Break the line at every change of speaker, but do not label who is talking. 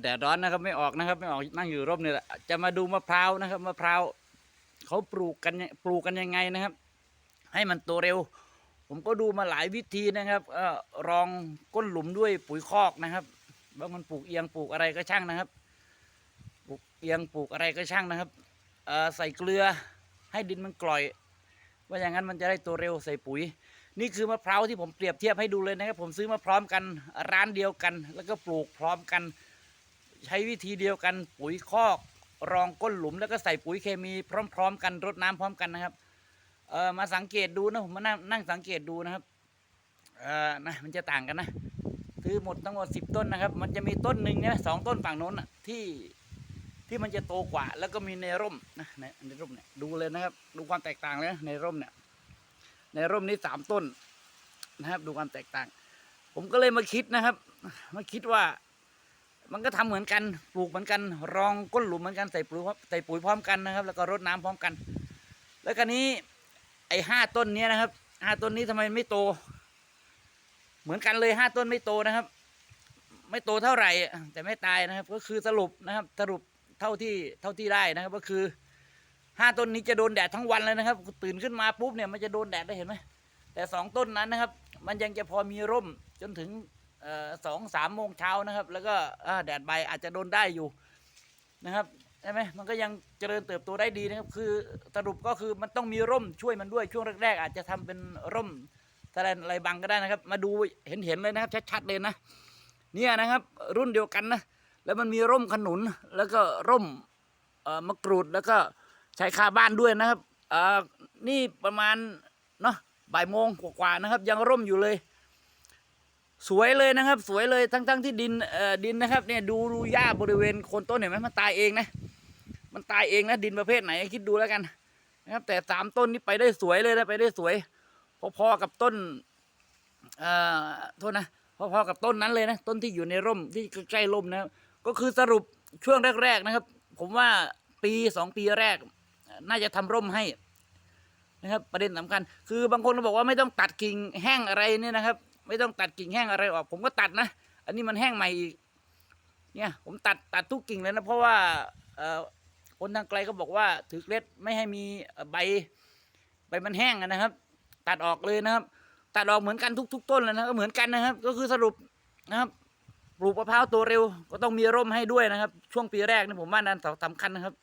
แดดร้อนนะครับไม่ออกนะครับ ไม่ออกนั่งอยู่ร่มเนี่ยแหละจะมาดูมะพร้าวนะครับมะพร้าวเขาปลูกกันปลูกกันยังไงนะครับ ให้มันโตเร็ว ผมก็ดูมาหลายวิธีนะครับอรองก้นหลุมด้วยปุ๋ยคอกนะครับบางคนปลูกเอียงปลูกอะไรก็ช่างนะครับปลูกเอียงปลูกอะไรก็ช่างนะครับใส่เกลือให้ดินมันกร่อย ว่าอย่างนั้นมันจะได้โตเร็วใส่ปุ๋ย นี่คือมะพร้าวที่ผมเปรียบเทียบให้ดูเลยนะครับ ผมซื้อมาพร้อมกันร้านเดียวกัน แล้วก็ปลูกพร้อมกัน ใช้วิธีเดียวกันปุ๋ยคอกรองก้นหลุมแล้วก็ใส่ปุ๋ยเคมีพร้อม ๆ กันรดน้ำพร้อมกันนะครับเออมาสังเกตดูนะผมมานั่งนั่งสังเกตดูนะครับเออนะมันจะต่างกันนะซื้อหมดทั้งหมดสิบต้นนะครับ มันจะมีต้นหนึ่งเนี่ยสองต้นฝั่งโน้นน่ะที่ที่มันจะโตกว่า แล้วก็มีในร่มนะในในร่มเนี่ยดูเลยนะครับดูความแตกต่างเลยนะในร่มเนี่ยในร่มนี้สามต้นนะครับ ดูความแตกต่าง ผมก็เลยมาคิดนะครับ มาคิดว่า มันก็ทำเหมือนกันปลูกเหมือนกัน รองก้นหลุมเหมือนกันใส่ปุ๋ยพร้อมใส่ปุ๋ยพร้อมกันนะครับ แล้วก็รดน้ำพร้อมกัน แล้วก็นี้ไอ้ห้าต้นนี้นะครับห้าต้นนี้ทำไมไม่โต เหมือนกันเลยห้าต้นไม่โตนะครับ ไม่โตเท่าไหร่ แต่ไม่ตายนะครับ ก็คือสรุปนะครับ สรุปเท่าที่เท่าที่ได้นะครับ ก็คือห้าต้นนี้จะโดนแดดทั้งวันเลยนะครับ ตื่นขึ้นมาปุ๊บเนี่ยมันจะโดนแดดได้เห็นไหมแต่สองต้นนั้นนะครับ มันยังจะพอมีร่มจนถึง สองสามโมงเช้านะครับ แล้วก็แดดใบอาจจะโดนได้อยู่นะครับใช่ไหมมันก็ยังเจริญเติบโตได้ดีนะครับ คือสรุปก็คือมันต้องมีร่มช่วยมันด้วยช่วงแรก ๆ อาจจะทำเป็นร่มอะไรอะไรบังก็ได้นะครับ มาดูเห็นเห็นๆเลยนะครับ ชัดๆเลยนะเนี่ยนะครับ รุ่นเดียวกันนะแล้วมันมีร่มขนุนแล้วก็ร่มมะกรูดแล้วก็ใชายคาบ้านด้วยนะครับนี่ประมาณเนาะบ่ายโมงกว่าๆนะครับ ยังร่มอยู่เลย สวยเลยนะครับ สวยเลยทั้งๆทที่ดินเอ่อดินนะครับเนี่ยดูดูหญ้าบริเวณโคนต้นเห็นไหมมันตายเองนะมันตายเองนะดินประเภทไหนคิดดูแล้วกันนะครับ แต่สามต้นนี้ไปได้สวยเลยนะไปได้สวย พอๆกับต้นเอ่อโทษนะพอๆกับต้นนั้นเลยนะต้นที่อยู่ในร่มที่ใกล้ร่มนะครับก็คือสรุปช่วงแรก ๆนะครับ ผมว่าปีสองปีแรก น่าจะทำร่มให้นะครับ ประเด็นสำคัญ คือบางคนก็บอกว่าไม่ต้องตัดกิ่งแห้งอะไรเนี่ยนะครับ ไม่ต้องตัดกิ่งแห้งอะไรออก ผมก็ตัดนะ อันนี้มันแห้งใหม่อีกเนี่ย ผมตัดตัดทุกกิ่งเลยนะ เพราะว่าคนทางไกลก็บอกว่าถือเคล็ดไม่ให้มีใบใบมันแห้งนะครับ ตัดออกเลยนะครับ ตัดออกเหมือนกันทุก ๆ ต้นเลยนะก็เหมือนกันนะครับ ก็คือสรุปนะครับปลูกมะพร้าวโตเร็วก็ต้องมีร่มให้ด้วยนะครับ ช่วงปีแรกนี่ผมว่านั้นสำคัญนะครับ